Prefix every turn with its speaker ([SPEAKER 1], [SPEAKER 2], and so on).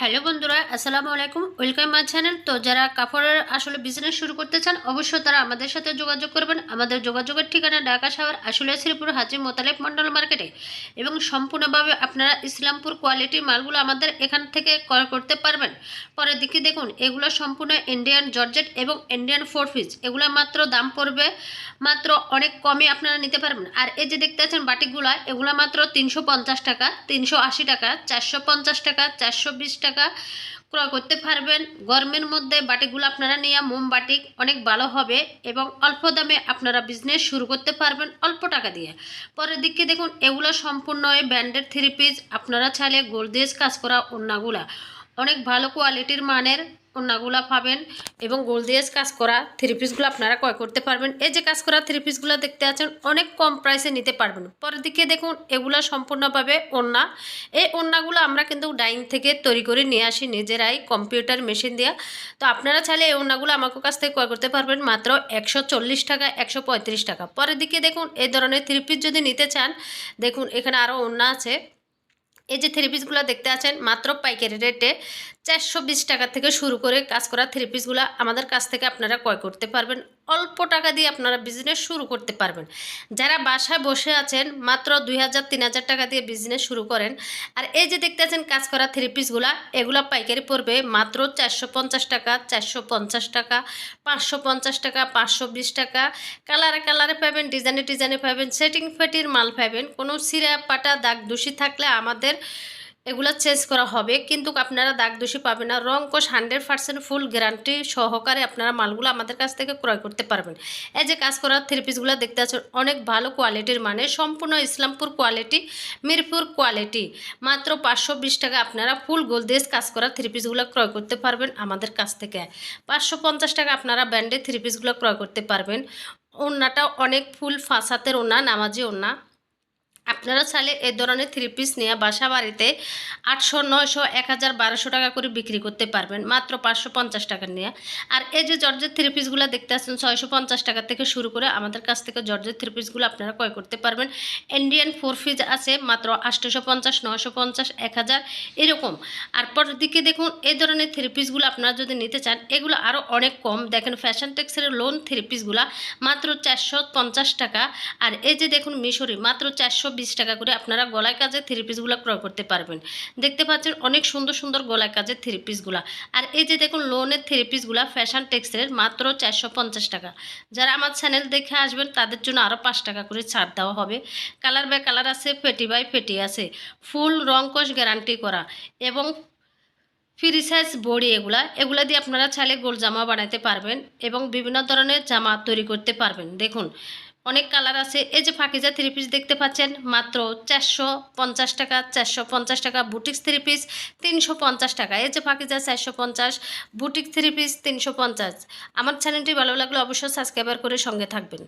[SPEAKER 1] Hello বন্ধুরা, আসসালামু আলাইকুম। ওয়েলকাম মাই চ্যানেল তো যারা কাপড়ের আসলে বিজনেস শুরু করতে চান, অবশ্যই তারা আমাদের সাথে যোগাযোগ করবেন। আমাদের যোগাযোগের ঠিকানা ঢাকা শহর, আসলে শ্রীপুর হাজি মোতালেব মন্ডল মার্কেটে এবং সম্পূর্ণভাবে আপনারা ইসলামপুর কোয়ালিটির মালগুলো আমাদের এখান থেকে ক্রয় করতে পারবেন। পরের দিকে দেখুন, এগুলো সম্পূর্ণ ইন্ডিয়ান জর্জেট এবং ইন্ডিয়ান ফোর পিস এগুলো মাত্র দাম পড়বে মাত্র অনেক কমে আপনারা নিতে পারবেন। আর এই যে দেখতে পাচ্ছেন বাটিকগুলো, এগুলো মাত্র তিনশো পঞ্চাশ টাকা, তিনশো আশি টাকা, চারশো পঞ্চাশ টাকা, চারশো বিশ টাকা ক্রয় করতে পারবেন। গরমের মধ্যে বাটিগুলো আপনারা নিয়ে মোম বাটিক অনেক ভালো হবে এবং অল্প দামে আপনারা বিজনেস শুরু করতে পারবেন অল্প টাকা দিয়ে। পরের দিকে দেখুন, এগুলো সম্পূর্ণ ব্যান্ডের থ্রি পিস আপনারা চাইলে গোলদেজ কাজ করা ওড়নাগুলা অনেক ভালো কোয়ালিটির মানের ওড়নাগুলা পাবেন এবং গোলদিয়েস কাজ করা থ্রি পিসগুলো আপনারা ক্রয় করতে পারবেন। এই যে কাজ করা থ্রি পিসগুলো দেখতে আছেন অনেক কম প্রাইসে নিতে পারবেন। পরের দিকে দেখুন, এগুলো সম্পূর্ণভাবে ওড়না এই ওড়নাগুলো আমরা কিন্তু ডাইং থেকে তৈরি করে নিয়ে আসি নিজেরাই কম্পিউটার মেশিন দিয়ে। তো আপনারা চাইলে এই ওড়নাগুলো আমার কাছ থেকে ক্রয় করতে পারবেন মাত্র একশো চল্লিশ টাকা, একশো পঁয়ত্রিশ টাকা। পরের দিকে দেখুন, এই ধরনের থ্রি পিস যদি নিতে চান, দেখুন, এখানে আরও ওড়না আছে। এই যে থ্রি পিসগুলো দেখতে আছেন মাত্র পাইকারি রেটে চারশো বিশ টাকা থেকে শুরু করে কাজ করা থ্রি পিসগুলো আমাদের কাছ থেকে আপনারা ক্রয় করতে পারবেন। অল্প টাকা দিয়ে আপনারা বিজনেস শুরু করতে পারবেন। যারা বাসায় বসে আছেন, মাত্র দুই হাজার, তিন হাজার টাকা দিয়ে বিজনেস শুরু করেন, আর এই যে দেখতে আছেন কাজ করা থ্রি পিসগুলো এগুলো পাইকারি পড়বে মাত্র চারশো পঞ্চাশ টাকা, চারশো পঞ্চাশ টাকা, পাঁচশো পঞ্চাশ টাকা, পাঁচশো বিশ টাকা। কালারে কালারে পাবেন ডিজাইনে ডিজাইনে পাবেন সেটিং ফেটির মাল পাবেন। কোনো সিরা, পাটা, দাগ, দূষি থাকলে আমাদের এগুলো চেঞ্জ করা হবে, কিন্তু আপনারা দাগ দোষী পাবেন না। রং কোষ হান্ড্রেড পার্সেন্ট ফুল গ্যারান্টি সহকারে আপনারা মালগুলো আমাদের কাছ থেকে ক্রয় করতে পারবেন। এই যে কাজ করার থ্রি পিসগুলো দেখতে আছেন অনেক ভালো কোয়ালিটির মানে সম্পূর্ণ ইসলামপুর কোয়ালিটি মিরপুর কোয়ালিটি মাত্র পাঁচশো বিশ টাকা আপনারা ফুল গোলদেজ কাজ করা থ্রি পিসগুলো ক্রয় করতে পারবেন আমাদের কাছ থেকে। পাঁচশো পঞ্চাশ টাকা আপনারা ব্যান্ডের থ্রি পিসগুলো ক্রয় করতে পারবেন। ওনাটা অনেক ফুল ফাঁসাতের ওনা নামাজি ওনা আপনারা চাইলে এ ধরনের থ্রি পিস নিয়ে বাসা বাড়িতে আটশো, নয়শো, এক হাজার, বারোশো টাকা করে বিক্রি করতে পারবেন। মাত্র পাঁচশো পঞ্চাশ টাকা নিয়ে। আর এই যে জর্জের থ্রি পিসগুলো দেখতে আসছেন, ছয়শো পঞ্চাশ টাকা থেকে শুরু করে আমাদের কাছ থেকে জর্জের থ্রি পিসগুলো আপনারা ক্রয় করতে পারবেন। ইন্ডিয়ান ফোর পিস আছে, মাত্র আটশোশো পঞ্চাশ, নয়শো পঞ্চাশ, এক হাজার, এরকম। আর পর দিকে দেখুন, এই ধরনের থ্রি পিসগুলো আপনারা যদি নিতে চান, এগুলো আরও অনেক কম। দেখেন ফ্যাশন টেক্সের লোন থ্রি পিসগুলো মাত্র চারশো পঞ্চাশ টাকা। আর এই যে দেখুন, মিশরি, মাত্র চারশো বিশ টাকা করে আপনারা গলায় কাজের থ্রি পিসগুলো ক্রয় করতে পারবেন। দেখতে পাচ্ছেন অনেক সুন্দর সুন্দর গলায় কাজের থ্রি পিসগুলো আর এই যে দেখুন লোনের থ্রি পিসগুলো ফ্যাশন টেক্সের মাত্র চারশো পঞ্চাশ টাকা। যারা আমার চ্যানেল দেখে আসবেন, তাদের জন্য আরও পাঁচ টাকা করে ছাড় দেওয়া হবে। কালার বাই কালার আছে ফেটি বাই ফেটি আছে। ফুল রং কোষ গ্যারান্টি করা। এবং ফ্রি সাইজ বড়ি এগুলা এগুলা দিয়ে আপনারা চাইলে গোল জামা বানাতে পারবেন এবং বিভিন্ন ধরনের জামা তৈরি করতে পারবেন। দেখুন অনেক কালার আছে। এই যে ফাঁকিজা থ্রি পিস দেখতে পাচ্ছেন, মাত্র চারশো পঞ্চাশ টাকা, চারশো পঞ্চাশ টাকা বুটিক্স থ্রি পিস তিনশো পঞ্চাশ টাকা। এই যে ফাঁকিজা চারশো পঞ্চাশ বুটিক থ্রি পিস তিনশো পঞ্চাশ। আমার চ্যানেলটি ভালো লাগলে অবশ্যই সাবস্ক্রাইবার করে সঙ্গে থাকবেন।